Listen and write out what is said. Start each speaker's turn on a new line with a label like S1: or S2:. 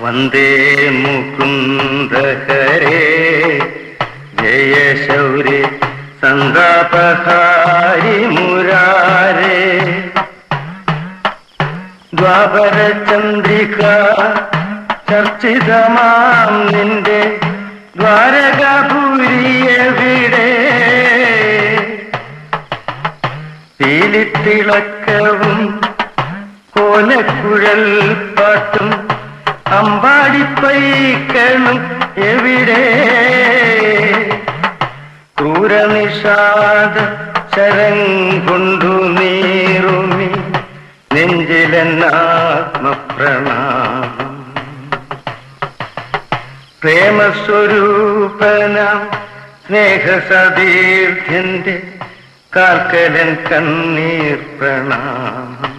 S1: വന്ദേ മുകുന്ദഹരേ. ജയ ശൗരി സന്താപഹാരി മുരാരേ. ദ്വാപര ചന്ദ്രിക ചർച്ചിതമാം നിന്റെ ദ്വാരകപുരിയവിടെ? പീലിത്തിളക്കവും കോലക്കുഴൽ പാട്ടും അമ്പാടിപ്പൈക്കളും എവിടെ? ക്രൂരനിഷാദ ശരം കൊണ്ടു നീറുമി നെഞ്ചിലെന്നാത്മപ്രണാമം. പ്രേമസ്വരൂപനാം സ്നേഹസതീർത്ഥ്യന്റെ കാൽക്കലൻ കണ്ണീർ പ്രണാമം.